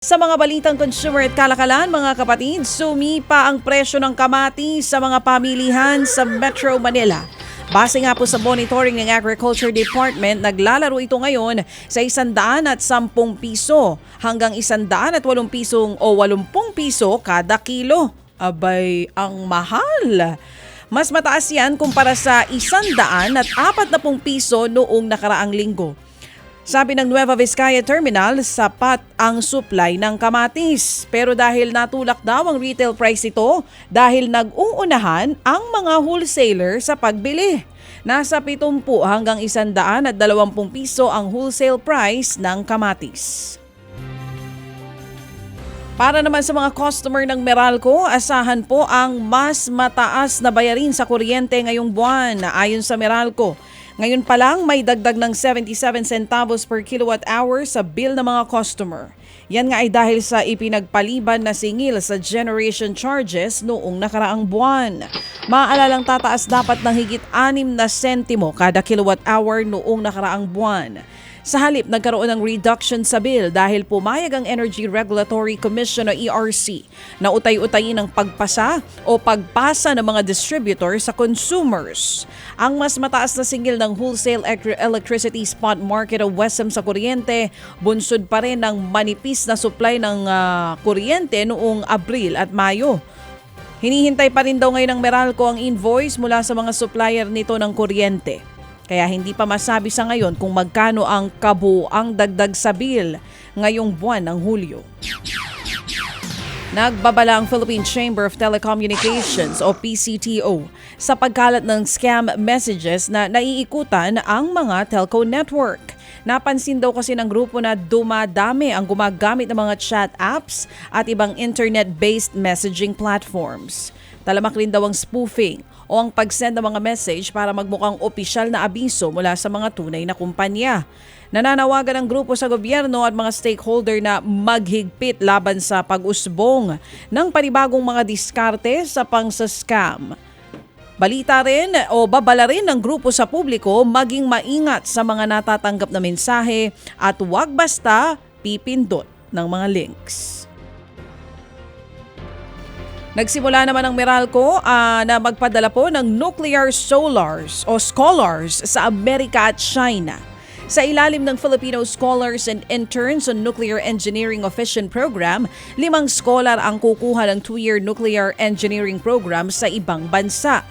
Sa mga balitang consumer at kalakalan, mga kapatid, sumipa ang presyo ng kamatis sa mga pamilihan sa Metro Manila. Base nga po sa monitoring ng Agriculture Department, naglalaro ito ngayon sa 110 at 10 piso hanggang 100 at 8 pisong o 80 piso kada kilo. Abay, ang mahal! Mas mataas yan kumpara sa 100 at 40 piso noong nakaraang linggo. Sabi ng Nueva Vizcaya Terminal, sapat ang supply ng kamatis. Pero dahil natulak daw ang retail price ito dahil nag-uunahan ang mga wholesaler sa pagbili. Nasa 70 hanggang 100 at 20 piso ang wholesale price ng kamatis. Para naman sa mga customer ng Meralco, asahan po ang mas mataas na bayarin sa kuryente ngayong buwan ayon sa Meralco. Ngayon pa lang may dagdag ng 77 centavos per kilowatt hour sa bill ng mga customer. Yan nga ay dahil sa ipinagpaliban na singil sa generation charges noong nakaraang buwan. Maalalang tataas dapat ng higit 6 na sentimo kada kilowatt hour noong nakaraang buwan. Sa halip, nagkaroon ng reduction sa bill dahil pumayag ang Energy Regulatory Commission o ERC na utay-utayin ang pagpasa o pagpasa ng mga distributor sa consumers. Ang mas mataas na singil ng wholesale Electri- electricity spot market o WESM sa kuryente, bunsod pa rin ng manipis na supply ng ah, kuryente noong Abril at Mayo. Hinihintay pa rin daw ngayon ng Meralco ang invoice mula sa mga supplier nito ng kuryente. Kaya hindi pa masabi sa ngayon kung magkano ang kabuang dagdag sa bill ngayong buwan ng Hulyo. Nagbabala ang Philippine Chamber of Telecommunications o PCTO sa pagkalat ng scam messages na naiikutan ang mga telco network. Napansin daw kasi ng grupo na dumadami ang gumagamit ng mga chat apps at ibang internet-based messaging platforms. Talamak rin daw ang spoofing o ang pag-send ng mga message para magmukhang opisyal na abiso mula sa mga tunay na kumpanya. Nananawagan ang grupo sa gobyerno at mga stakeholder na maghigpit laban sa pag-usbong ng panibagong mga diskarte sa pang-scam. Balita rin o babala rin ng grupo sa publiko maging maingat sa mga natatanggap na mensahe at huwag basta pipindot ng mga links. Nagsimula naman ang Meralco ah, na magpadala po ng nuclear solars o scholars sa Amerika at China. Sa ilalim ng Filipino Scholars and Interns on Nuclear Engineering Officiant Program, limang scholar ang kukuha ng two-year nuclear engineering program sa ibang bansa.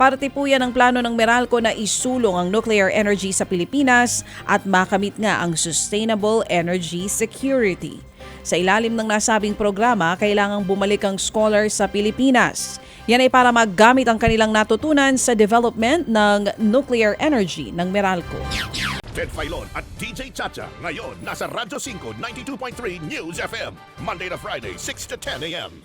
Parte po yan ang plano ng Meralco na isulong ang nuclear energy sa Pilipinas at makamit nga ang sustainable energy security. Sa ilalim ng nasabing programa, kailangang bumalik ang scholar sa Pilipinas. Yan ay para maggamit ang kanilang natutunan sa development ng nuclear energy ng Meralco. Ted Filon at DJ Chacha. Ngayon, nasa Radyo 5, 92.3 News FM. Monday to Friday, 6 to 10 a.m.